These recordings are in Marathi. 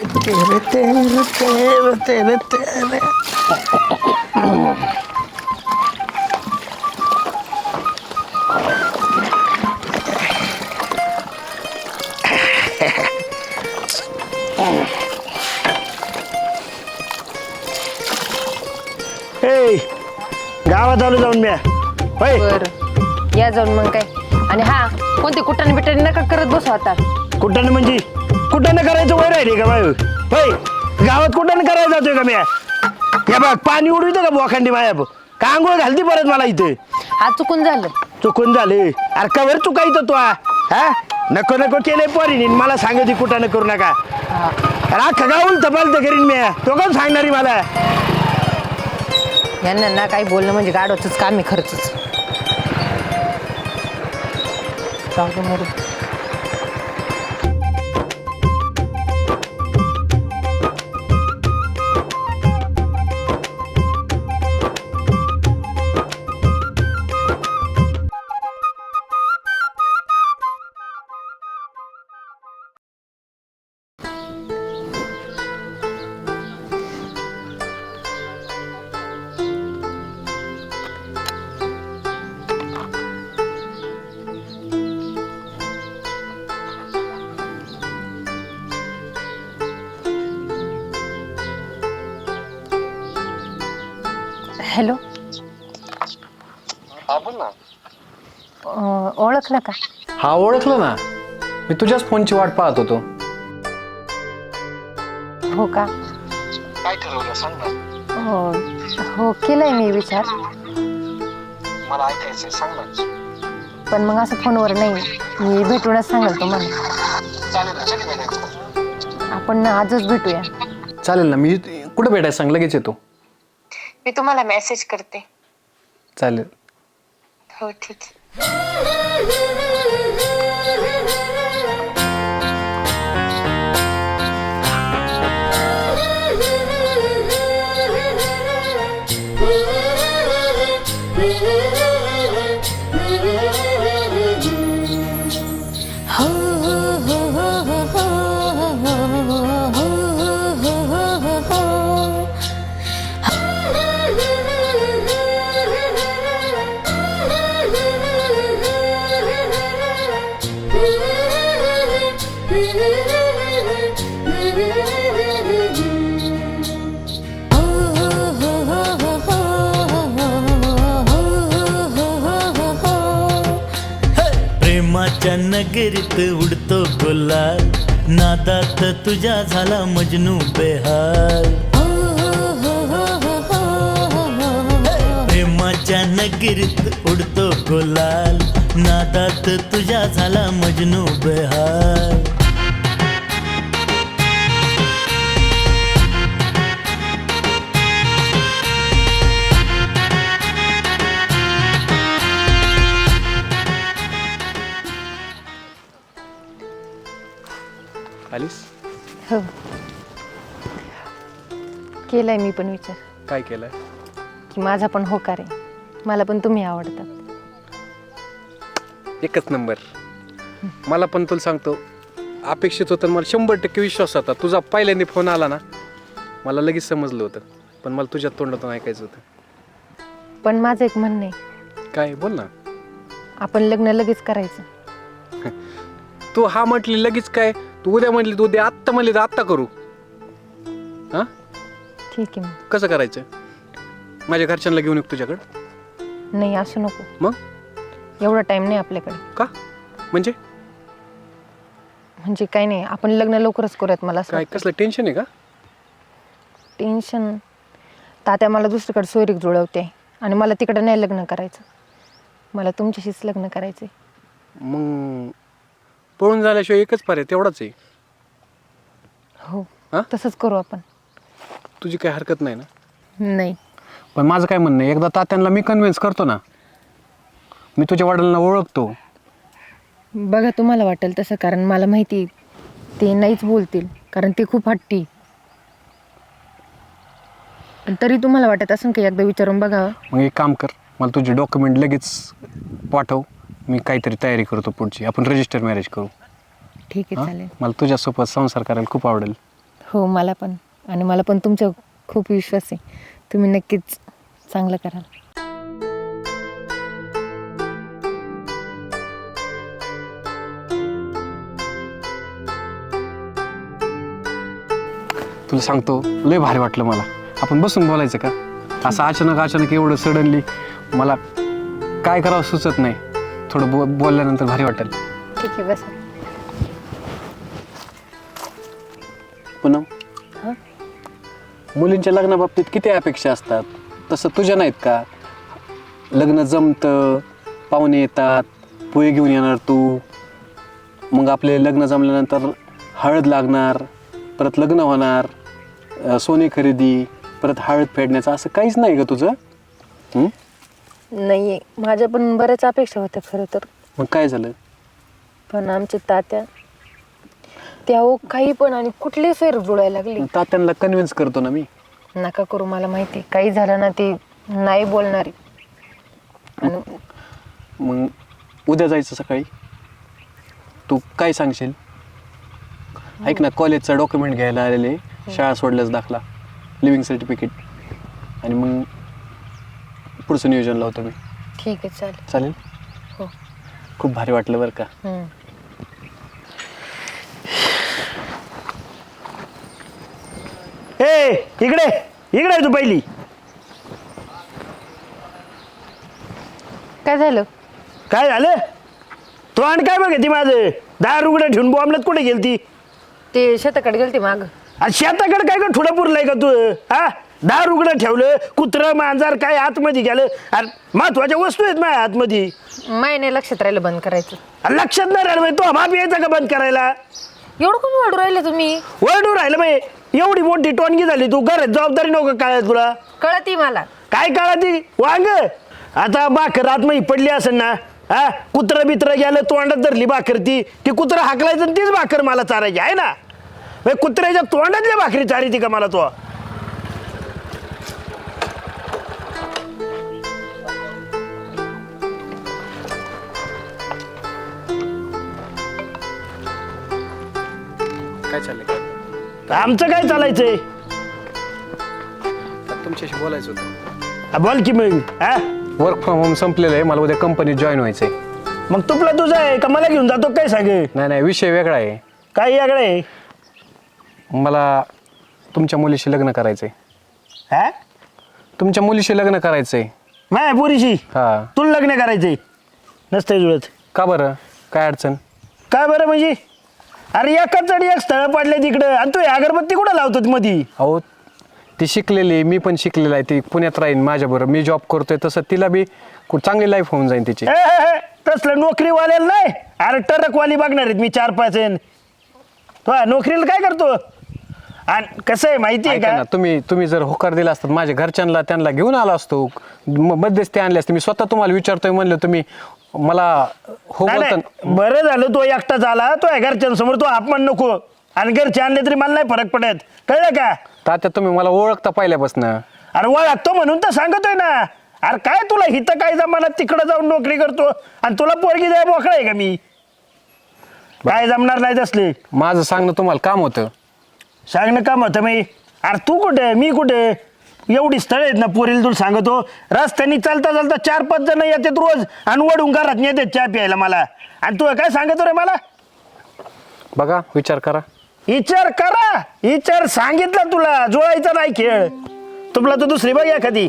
तेरे तेरे तेरे तेरे तेरे ए गावात आलो जाऊन मी होय. बर. या जाऊन मग काय. आणि हा कोणती कुटाने बिटाने नका करत बसू आता. कुठं म्हणजे? कुठं करायचं वय राहिले का बाय होय? गावात कुठं करायला जातोय का मी? या बघ पाणी उडवितं का बोखांडी माया का आंघोळ घालती परत मला इथे? हा चुकून झालं. चुकून झाले. अरे कवर चुकायचं तू हा? हा? नको नको केलंय पोरीने. मला सांगायची कुठं करू नका. अरे अख्खा गावून तपाल तर करीन मी. तो कोण सांगणारी मला? यांना ना काही बोलणं म्हणजे गाडवचंच काम आहे खरंच जाऊ दे मरू बोल ना. अं, ओळखलं का? हा ओळखलं ना. मी तुझ्याच फोनची वाट पाहत होतो. हो का? काय ठरवलं सांग ना. हो हो केलाय मी विचार. मला ऐकायचंय सांग ना. पण मग असं फोनवर नाही. मी भेटूनच सांगेल तुम्हाला. चालेल ना कधी भेटायचं आपण ना आजच भेटूया. चालेल ना मी कुठं भेटायचं सांग लगेच येतो. मी तुम्हाला मेसेज करते. चालेल. हो प्रेमाच्या नगरीत उडतो गुलाल नादात तुझ्या झाला मजनू बेहाल. प्रेमाच्या नगरीत उडतो गुलाल. नादात तुझ्या झाला मजनू बेहाल. केलाय मी पण विचार. काय केलंय? की माझा पण होकार आहे. मला पण तुम्ही आवडतात. एकच नंबर. मला पण तुला सांगतो अपेक्षित होतं आणि मला शंभर टक्के विश्वास होता. तुझा पहिल्यांदा फोन आला ना मला लगेच समजलं होतं. पण मला तुझ्या तोंडातून ऐकायचं होतं. पण माझं एक म्हणणं आहे. काय? बोल ना. आपण लग्न लगेच करायचं. तू हा म्हटली लगेच काय? तू उद्या म्हटली तू उद्या आत्ता म्हणली तर आत्ता करू. हां? ठीक आहे मग. कसं करायचं? माझ्या घरच्यांना घेऊन येऊ तुझ्याकडं? नाही असं नको. मग? एवढा टाइम नाही आपल्याकडे. का? म्हणजे? म्हणजे काही नाही आपण लग्न लवकरच करूयात मला असं काय कसलं टेन्शन आहे का? टेन्शन तात्या मला दुसरीकडे सोयरीक जुळवते आणि मला तिकडे नाही लग्न करायचं. मला तुमच्याशीच लग्न करायचं मग पळून झाल्याशिवाय एकच पर्याय तेवढाच आहे. हो हा? तसंच करू आपण. तुझी काही हरकत नाही ना? नाही. पण माझं काय म्हणणं आहे एकदा तात्यांना मी कन्व्हिन्स करतो ना मी तुझ्या वडिलांना ओळखतो. बघा तुम्हाला वाटेल तसं कारण मला माहिती आहे, ते नाहीच बोलतील कारण ते खूप हट्टी. पण तरी तुम्हाला वाटत असं की एकदा विचारून बघावं? मग एक काम कर मला तुझे डॉक्युमेंट लगेच पाठव मी काहीतरी तयारी करतो पुढची. आपण रजिस्टर मॅरेज करू. ठीक आहे हां? चालेल. मला तुझ्यासोबत संसार करायला खूप आवडेल. हो मला पण. आणि मला पण तुमच्या खूप विश्वास आहे. तुम्ही नक्कीच चांगलं कराल. तुला सांगतो लय भारी वाटलं मला. आपण बसून बोलायचं का? असं अचानक अचानक एवढं सडनली मला काय करावं सुचत नाही. थोडं बो बोलल्यानंतर भारी वाटेल. ठीक आहे बस. पुनम हां मुलींच्या लग्नाबाबतीत किती अपेक्षा असतात? तसं तुझ्या नाहीत का? लग्न जमतं पाहुणे येतात पोहे घेऊन येणार तू. मग आपले लग्न जमल्यानंतर हळद लागणार परत लग्न होणार अं, सोने खरेदी परत हळद फेडण्याचं असं काहीच नाही का तुझं? हं? नाही माझ्या पण बऱ्याच अपेक्षा होत्या खरं तर. मग काय झालं? पण आमच्या तात्या त्या हो काही पण आणि कुठली सोयर जुळायला लागली. तात्यांना कन्व्हिन्स करतो ना मी. नका करू मला माहिती. काही झालं ना ते नाही बोलणारी. आणि मग उद्या जायचं सकाळी? तू काय सांगशील? ऐक ना कॉलेजचा डॉक्युमेंट घ्यायला आलेले. शाळा सोडल्यास दाखला. लिव्हिंग सर्टिफिकेट आणि मग पुढचं नियोजन लावतो मी. ठीक आहे चालेल. चालेल? हो. खूप भारी वाटलं बरं का. हम्म. ए इकडे इकडे तू पहिली. काय झालं? काय झालं? तू आणि काय बघ ती माझं? दहा रुगडं ठेवून बॉम्बलात कुठे गेली ती ते शेताकडे गेलते माग. शेताकडे काय का थोडं पुरलंय का तू? हा? दहा रुगडं ठेवलं कुत्रं मांजर काय आतमध्ये गेलं? अरे महत्त्वाच्या वस्तू आहेत माझ्या आतमध्ये. माय नाही लक्षात राहिलं बंद करायचं. अरे लक्षात नाही राहिलं बाई, तो बाप यायचा का बंद करायला? एवढं कमी वाढू राहिले तुम्ही? वळडू राहिलं बाई. एवढी मोठी टोनगी झाली तू घरात जबाबदारी नको काय तुला. कळती मला. काय काळा ती वांग? आता बाकर आतमध्ये पडली असेल ना हा? कुत्रं बित्र गेलं तोंडात धरली भाकर ती. ती कुत्रं हाकलायचं आणि तीच भाकर मला चारायची आहे ना? कुत्र्याच्या तोंडातल्या भाकरी चारी ती का मला तो? काय चाललंय? आमचं काय चालायचंय? तुमच्याशी बोलायचं होतं. हा, बोल की मग हा? वर्क फ्रॉम होम संपलेलं आहे. मला उद्या कंपनीत जॉईन व्हायचं आहे मग तुपला तुझं आहे का? मला घेऊन जातो काय सांग? नाही नाही विषय वेगळा आहे. काय याकडे आहे? मला तुमच्या मुलीशी लग्न करायचं आहे हा? तुमच्या मुलीशी लग्न करायचं आहे माय पुरीशी? हां. तुला लग्न करायचंय? नसतंय जुळत. का बरं? काय अडचण? काय बरं म्हणजे? अरे एकाच चढी एक स्थळ पडले तिकडं. आणि तू ही अगरबत्ती कुठं लावतो मधी? अहो ती शिकलेली मी पण शिकलेला आहे. ती पुण्यात राहीन माझ्याबरोबर. मी जॉब करतोय तसं तिला बी कु- चांगली लाईफ होऊन जाईल तिची. ए, ए, ए, तसलं नोकरीवाल्याला नाही. अरे टरकवाली बघणार आहेत मी चार पाच जण. तो हा, नोकरीला काय करतो? आणि कसं आहे माहिती आहे ऐका का? ना तुम्ही तुम्ही जर होकार दिला असतात माझ्या घरच्यांना त्यांना घेऊन आला असतो. म- मध्यस्थी आणले असते. मी स्वतः तुम्हाला विचारतोय म्हणलं तुम्ही मला हो नाही, बोलता नाही, बरं झालं तो एकटा झाला तो घरच्यांसमोर तो अपमान नको. आणि घरचे आणले तरी मला नाही फरक पडत. कळलं का? तात्या तुम्ही मला ओळखता पहिल्यापासून. अरे वळखतो म्हणून तर सांगतोय ना. अरे काय तुला हिथं काय जमानात तिकडं जाऊन नोकरी करतो? आणि तुला पोरगी द्याय मोकळा आहे का मी? काय जमणार नाही तसले. माझं सांगणं तुम्हाला काम होतं. सांगणं काम होतं मी. अरे तू कुठे? मी कुठे? एवढी स्थळ आहेत ना पोरीला तुला सांगतो रस्त्याने चालता चालता चार पाच जण येतात रोज आणि वडून घरात नेतात चहा प्यायला मला. आणि तू काय सांगतो रे मला? बघा विचार करा. विचार करा. विचार सांगितलं तुला. जुळायचा नाही खेळ. तुला तर दुसरी बघ एखादी.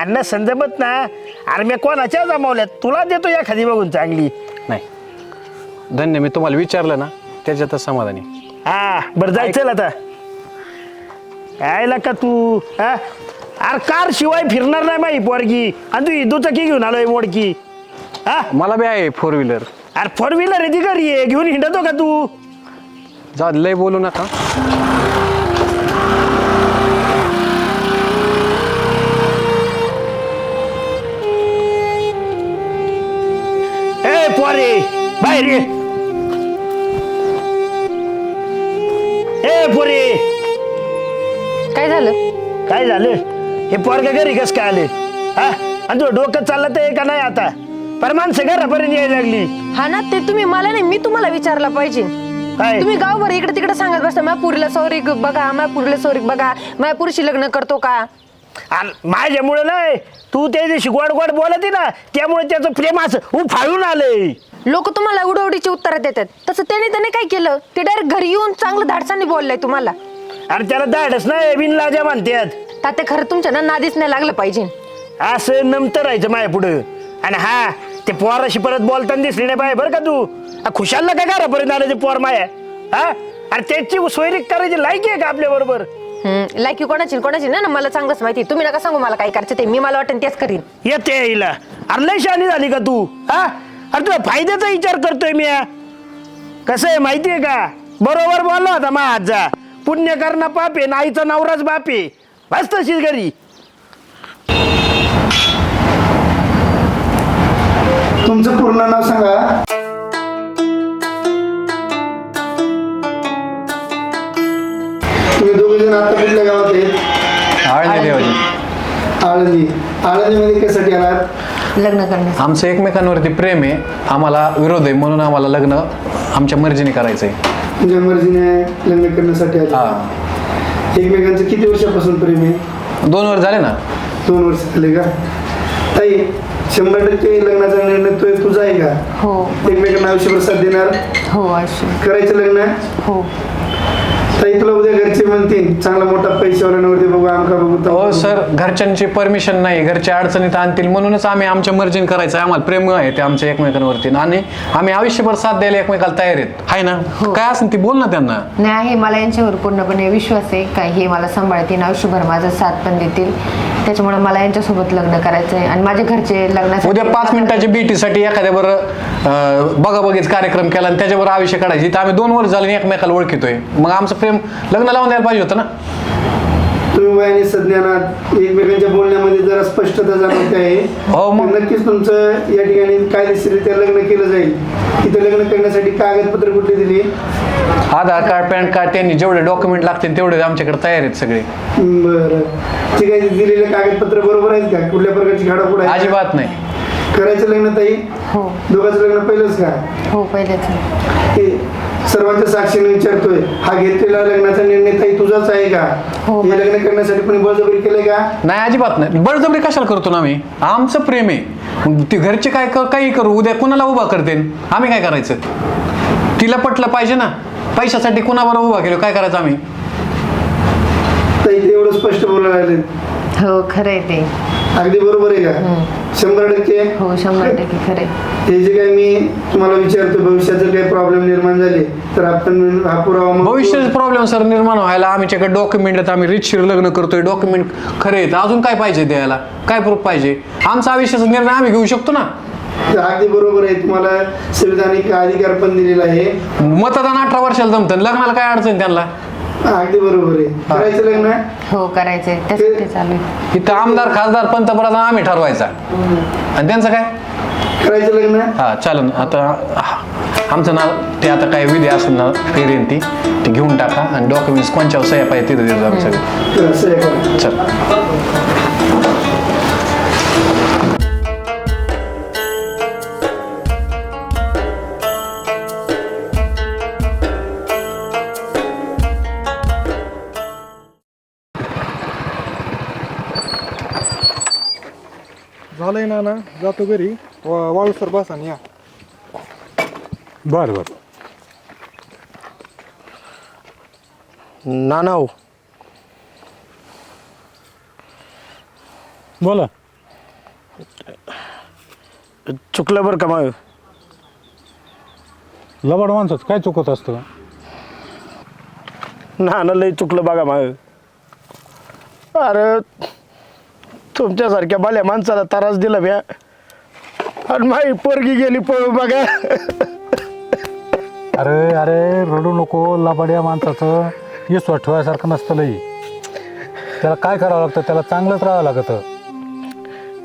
अन्न संजमत ना अरे मी कोणाच्या जमावल्यात? तुला देतो एखादी बघून चांगली. नाही. धन्य मी तुम्हाला विचारलं ना त्याच्यातच समाधानी हा बरं जायचं आता. यायला का तू? हा? अरे कार शिवाय फिरणार नाही माही पोरगी. आणि तू ही दुचाकी घेऊन आलोय मोडकी. हा? मला बी आहे फोर व्हीलर अरे फोर व्हीलर आहे ती घरी आहे. घेऊन हिंडतो का तू? जा लय बोलू नका. ए पोरे बाहेर ये. ए पोरे. काय झालं? काय झालं? हे पोरगा घरी कस काय आले? हा? आणि तू डोकं चाललं तर का नाही आता? पर माणसं घरापर्यंत यायला लागली. हा ना ते तुम्ही मला नाही मी तुम्हाला विचारला पाहिजे. काय? तुम्ही गावभर इकडे तिकडे सांगत बसता माझ्या पुरीला सौरिक बघा माझ्या पुरीला सौरिक बघा माझ्या पुरीशी लग्न करतो का? आणि माझ्यामुळे नाही तू त्या दिवशी गोड गोड बोलत ना त्यामुळे त्याचं प्रेम असं उफाळून आलंय. लोक तुम्हाला उडवडीची उत्तरं देतात. तसं त्याने त्याने काय केलं? ते डायरेक्ट घरी येऊन चांगलं धाडसाने बोललंय तुम्हाला. आणि त्याला दाडच नाही बिनलाजा म्हणतात. तात्या खरं तुमच्या ना नादीच नाही लागलं पाहिजे. असं नमतं राहायचं माझ्या पुढं. आणि हा ते पोराशी परत बोलताना दिसली नाही पाहिजे बरं का तू? आ, खुशालला काय घरापर्यंत आलं ते पोर माया? हा? अरे त्याची सोयरीक करायची लायकी आहे का आपल्या बरोबर? हम्म, लायकी कोणाची न कोणाची? ना ना मला चांगलंच माहिती तुम्ही नका सांगू मला काय करायचं ते. मी मला वाटेल तेच करीन. येते हिला अरे लय शानी झाली का तू? हा? अरे तुला फायद्याचा विचार करतोय मी हा. कसं आहे माहितीये का? बरोबर बोलला होता मा आजचा पुण्य करणं पाप नाईचा नवराच बाप बस तशीच घरी. तुमचं पूर्ण नाव सांगा. तुम्ही दोघे जण आता कुठल्या गावात आहेत? आळंदी देवाजी. आळंदी. आळंदीमध्ये कशासाठी आलात लग्न करण्यास आमचं एकमेकांवरती प्रेम आहे. आम्हाला विरोध आहे म्हणून आम्हाला लग्न आमच्या मर्जीने करायचं आहे तुमच्या मर्जीने लग्न करण्यासाठी आले. हा. एकमेकांचं किती वर्षापासून प्रेम आहे? दोन वर्ष झाले ना. दोन वर्ष झाले का? ताई शंभर टक्के लग्नाचा निर्णय तो तुझा आहे का? हो. एकमेकांना आयुष्यभर साथ देणार? हो अशी करायचं लग्न? हो. ताई तुला उद्या घरचे म्हणतील चांगला मोठा पैशावाला नवरते बघू आमका बघू तमका हो बघू. सर घरच्यांची परमिशन नाही घरच्या अडचणीत आणतील. म्हणूनच आम्ही आमच्या मर्जीने करायचं आहे. आम्हाला प्रेम आहे ते आमच्या एकमेकांवरती. आणि आम्ही आयुष्यभर साथ द्यायला एकमेकाला तयार आहेत. आहे ना? काय असेल ती बोल ना त्यांना. नाही आहे मला यांच्यावर पूर्णपणे विश्वास आहे. का हे मला सांभाळतील आयुष्यभर माझा साथ पण देतील. त्याच्यामुळे मला यांच्यासोबत लग्न करायचं आहे. आणि माझे घरचे लग्नासाठी उद्या पाच मिनिटाच्या बीटीसाठी एखाद्या बरं बघा बघीच कार्यक्रम केला आणि त्याच्यावर आयुष्य काढायची. तर आम्ही दोन वर्ष झाले आणि एकमेकाला ओळखितोय. मग आमचं प्रेम लग्न लावून द्यायला पाहिजे होतं ना? तुम्ही वयाने सज्ञानात एकमेकांच्या बोलण्यामध्ये जरा स्पष्टता जाणवते आहे. हो, मग. नक्कीच तुमचं या ठिकाणी कायदेशीररित्या लग्न केलं जाईल. तिथं लग्न करण्यासाठी कागदपत्र कुठली दिली? आधार कार्ड पॅन कार्ड त्यांनी जेवढे डॉक्युमेंट लागतील तेवढे आमच्याकडे तयार आहेत सगळे. बरं. ठीक आहे दिलेले कागदपत्र बरोबर आहेत का? कुठल्या प्रकारची घाडापुड आहे? अजिबात नाही. करायचं लग्न ताई? हो. दोघांचं लग्न पहिलंच का? हो पहिलेच हे सर्वांच्या साक्षीने विचारतोय हा घेतलेला लग्नाचा निर्णय ताई तुझाच आहे का? हो. हे लग्न करण्यासाठी कोणी बळजबरी केलंय का? नाही अजिबात नाही. बळजबरी कशाला करतो ना आम्ही? आमचं प्रेम आहे. मग ती घरचे काय क- काही करू उद्या कुणाला उभा करते आम्ही काय करायचं? तिला पटलं पाहिजे ना. पैशासाठी कुणाबरोबर उभा केलं काय करायचं आम्ही? ताई ते एवढं स्पष्ट बोलायला लागले हो खरं आहे ते. अगदी बरोबर आहे का? शंभर टक्के? हो शंभर टक्के खरं हे जे काही मी तुम्हाला विचारतो भविष्यात जर काही प्रॉब्लेम निर्माण झाले तर आपण हा पुरावा मग- भविष्याचे प्रॉब्लेम सर निर्माण व्हायला आमच्याकडे डॉक्युमेंट आहेत आम्ही रितशीर लग्न करतोय डॉक्युमेंट खरे आहेत अजून काय पाहिजे द्यायला? काय प्रूफ पाहिजे? आमचा आयुष्याचा निर्णय आम्ही घेऊ शकतो ना? अगदी बरोबर आहे तुम्हाला संविधानिक अधिकार पण दिलेला आहे. मतदान अठरा वर्षाला जमतं लग्नाला काय अडचण त्यांना? अगदी बरोबर आहे. करायचं लग्न? हो करायचंय. त्यासाठी चालू आहे. इथं आमदार खासदार पंतप्रधान आम्ही ठरवायचा. आणि त्यांचं काय? करायचं लग्न? हा चालेल. आता हा, आमचं नाव ते आता काय विधी असेल ना पेरेन ती. ती घेऊन टाका. आणि डॉक्युमेंट्स कोणच्या सह्या पाहिजे तिथं देतो आम्ही सगळे. तर असं आहे का? चल. झालंय ना ना? जातो घरी. वा- वाळू सर बसा आणि या. बरं बरं. ना ना हो बोला. चुकलं बरं का मग लबाड माणसाचं काय चुकत असतं? ना ना लय चुकलं बघा मग अरे तुमच्यासारख्या बाल्या माणसाला त्रास दिला म्या. आणि माई पोरगी गेली पळून बघा. अरे अरे रडू नको लबाड्या माणसाचं. विश्वास ठेवायसारखं नसतं लई. त्याला काय करावं लागतं? त्याला चांगलंच राहावं लागतं.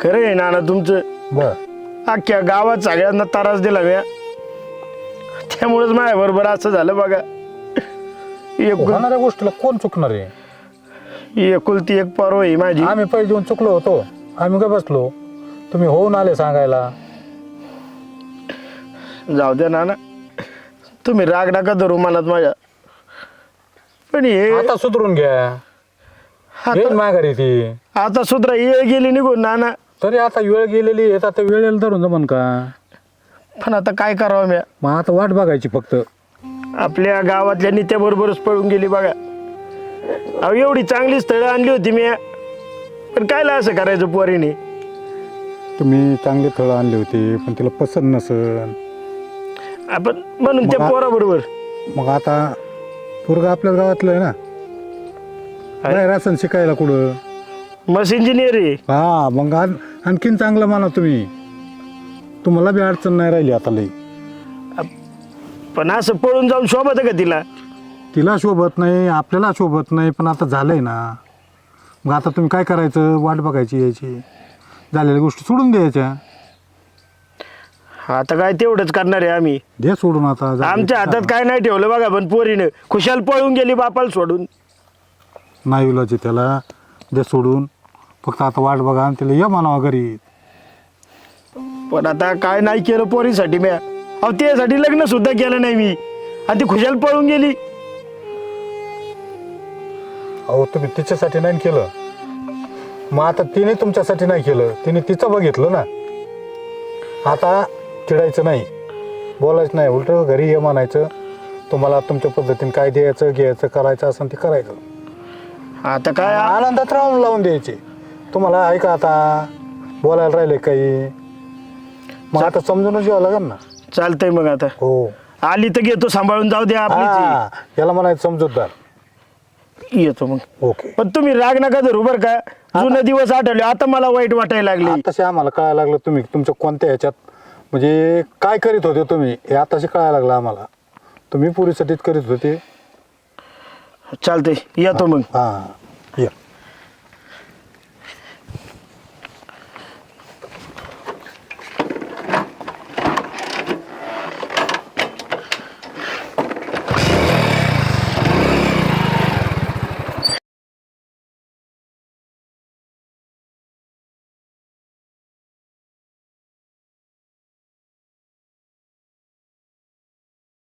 खरं आहे नाना तुमचं. बर. अख्ख्या गावात सगळ्यांना त्रास दिला म्या. त्यामुळेच माझ्या बरोबर असं झालं बघा. एकूण होणाऱ्या गोष्टीला कोण चुकणार आहे? एकुलती एक पर्व आहे माझी. आम्ही पैसे देऊन चुकलो होतो. आम्ही काय बसलो? तुम्ही होऊन आले सांगायला. जाऊ द्या नाना. तुम्ही राग नका धरू मनात माझ्या. पण हे आता सुधरून घ्या. आता- येईल माघारी ती. आता सुधरा ये गेली निघून नाना. तरी आता वेळ गेलेली आहे आता वेळेला धरून जमन का? पण आता काय करावं म्या? मग आता वाट बघायची फक्त. आपल्या गावातल्या नित्याबरोबरच पळून गेली बघा. अहो एवढी चांगली स्थळं आणली होती मी. पण कायला असं करायचं पोरीने? तुम्ही चांगले फळं आणले होते पण तिला पसंत नसन. आपण म्हणून त्या मग- पोराबरोबर. मग आता पोरग आपल्याच गावातलं आहे ना? काय रासन शिकायला कुठं? मस इंजिनियर आहे. हा मग आण- आणखीन चांगलं माना तुम्ही. तुम्हाला बी अडचण नाही राहिली आता लई. पण असं पळून जाऊन शोभत का तिला? तिला शोभत नाही आपल्याला शोभत नाही पण आता झालंय ना. मग आता तुम्ही काय करायचं? वाट बघायची यायची झालेल्या गोष्टी सोडून द्यायच्या आता काय तेवढंच करणार आहे आम्ही. द्या सोडून आता झालं. आमच्या हातात काय नाही ठेवलं बघा पण पोरीनं. खुशाल पळून गेली बापाला सोडून. नाही विलाचे त्याला द्या सोडून. फक्त आता वाट बघा आणि तिला या म्हणावा घरी. पण आता काय नाही केलं पोरीसाठी म्या. अहो त्यासाठी लग्न सुद्धा केलं नाही मी. आणि ती खुशाल पळून गेली. अहो तुम्ही तिच्यासाठी नाही केलं. मग आता तिने तुमच्यासाठी नाही केलं. तिने तिचं बघितलं ना. आता चिडायचं नाही. बोलायचं नाही. उलट घरी ये म्हणायचं. तुम्हाला तुमच्या पद्धतीने काय द्यायचं घ्यायचं करायचं असेल ते करायचं. आता काय? आनंदात राहून लावून द्यायचे. तुम्हाला आहे का आता. बोलायला राहिले काही. मग आता समजूनच घ्यावं लागेल ना. चालतंय मग आता. हो. आली तर घेतो सांभाळून जाऊ द्या आपली हा याला म्हणायचं समजूतदार. येतो मग. ओके. पण तुम्ही राग नका धरू बरं का. जुने दिवस आठवले आता मला वाईट वाटायला लागले. आताशी आम्हाला कळायला लागलं तुम्ही तुमच्या कोणत्या ह्याच्यात? म्हणजे काय करीत होते तुम्ही? हे आताशी कळायला लागलं आम्हाला. तुम्ही पुरीसाठीच करीत होते. चालतंय येतो मग. हा या.